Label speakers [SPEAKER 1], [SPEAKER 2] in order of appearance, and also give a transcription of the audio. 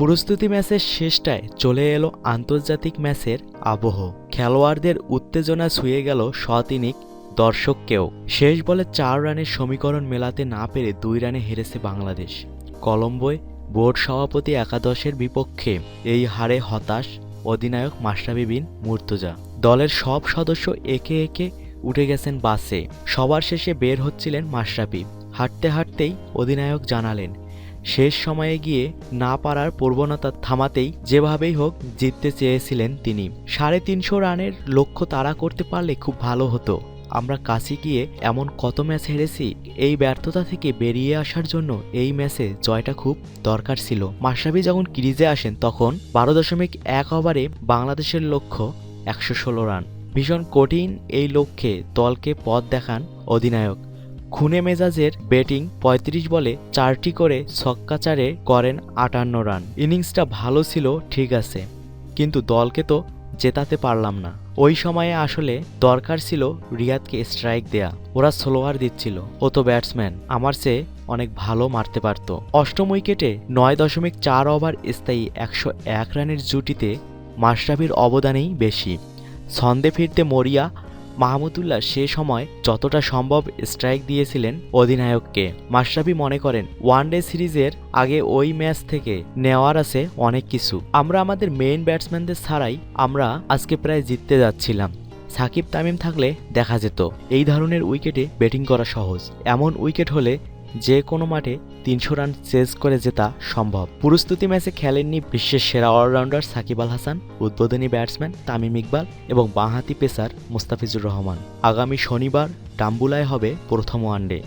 [SPEAKER 1] প্রস্তুতি ম্যাচের শেষটায় চলে এলো আন্তর্জাতিক ম্যাচের আবহ। খেলোয়াড়দের উত্তেজনা ছুঁয়ে গেল শতিনিক দর্শককেও। শেষ বলে চার রানের সমীকরণ মেলাতে না পেরে দুই রানে হেরেছে বাংলাদেশ। কলম্বোয় বোর্ড সভাপতি একাদশের বিপক্ষে এই হারে হতাশ অধিনায়ক মাশরাফি বিন মুর্তজা। দলের সব সদস্য একে একে উঠে গেছেন বাসে। সবার শেষে বের হচ্ছিলেন মাশরাফি। হাঁটতে হাঁটতেই অধিনায়ক জানালেন শেষ সময়ে গিয়ে না পারার প্রবণতা থামাতেই যেভাবেই হোক জিততে চেয়েছিলেন তিনি। সাড়ে তিনশো রানের লক্ষ্য তাড়া করতে পারলে খুব ভালো হতো। আমরা কাছে গিয়ে এমন কত ম্যাচ হেরেছি, এই ব্যর্থতা থেকে বেরিয়ে আসার জন্য এই ম্যাচে জয়টা খুব দরকার ছিল। মাশরাফি যখন ক্রিজে আসেন তখন বারো দশমিক এক ওভারে বাংলাদেশের লক্ষ্য একশো ষোলো রান। ভীষণ কঠিন এই লক্ষ্যে দলকে পথ দেখান অধিনায়ক। খুনে মেজাজের ব্যাটিং ৩৫ বলে চারটি করে ছক্কাচারে করেন আটান্ন রান। ইনিংসটা ভালো ছিল, ঠিক আছে। কিন্তু দলকে তো জেতাতে পারলাম না। ওই সময়ে আসলে দরকার ছিল রিয়াদকে স্ট্রাইক দেয়া। ওরা স্লোয়ার দিচ্ছিল। ও তো ব্যাটসম্যান। আমার চেয়ে অনেক ভালো মারতে পারত। অষ্টম উইকেটে নয় দশমিক চার ওভার স্থায়ী একশো এক রানের জুটিতে মাশরাফির অবদানেই বেশি। ছন্দে ফিরতে মরিয়া মাহমুদুল্লাহ সে সময় যতটা সম্ভব স্ট্রাইক দিয়েছিলেন অধিনায়ককে। মাশরাফি মনে করেন ওয়ানডে সিরিজের আগে ওই ম্যাচ থেকে নেওয়ার আছে অনেক কিছু। আমরা আমাদের মেইন ব্যাটসম্যানদের ছাড়াই আমরা আজকে প্রায় জিততে যাচ্ছিলাম। সাকিব, তামিম থাকলে দেখা যেত। এই ধরনের উইকেটে ব্যাটিং করা সহজ। এমন উইকেট হলে যে কোনো মাঠে তিনশো রান চেজ করে জেতা সম্ভব। প্রস্তুতি ম্যাচে খেলেননি বিশ্বের সেরা অলরাউন্ডার সাকিব আল হাসান, উদ্বোধনী ব্যাটসম্যান তামিম ইকবাল এবং বাঁহাতি পেসার মুস্তাফিজুর রহমান। আগামী শনিবার ডাম্বুলায় হবে প্রথম ওয়ানডে।